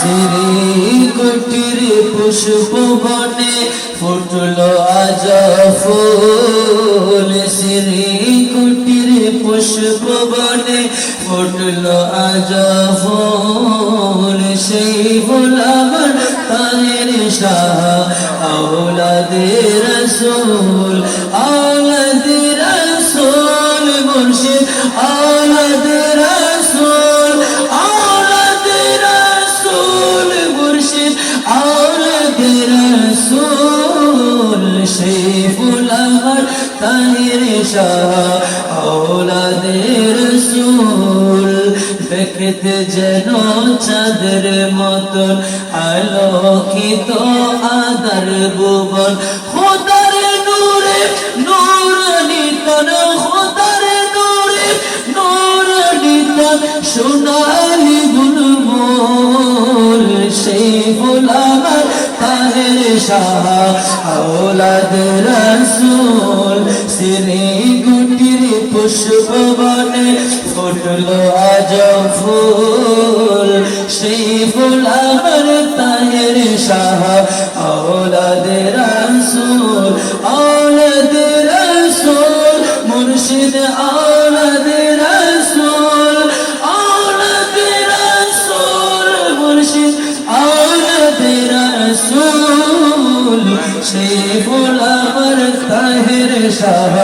শ্রী কুটির পুষ্প বনে ফুটলো আজ ফুল। শ্রী কুটির পুষ্প বনে ফুটলো আজ ফুল। সেই ফুল আমার শাহ, আওলাদের রসুল আওলাদের আমার তাহের শাহ, আওলাদের রসুল দেখতে যেন চাঁদের মতন, আলোকিত আদার ভুবন। খোদার নূরে নূরানিতন খোদার নূরে নূরানিতন সোনালি বুলবুল শাহ আওলাদ রসুল শ্রী গুটির পুষ্প ফুটলো আজ ফুল। সেই ফুল তাহের শাহ রসুল ভোলা আমার তাহের শাহ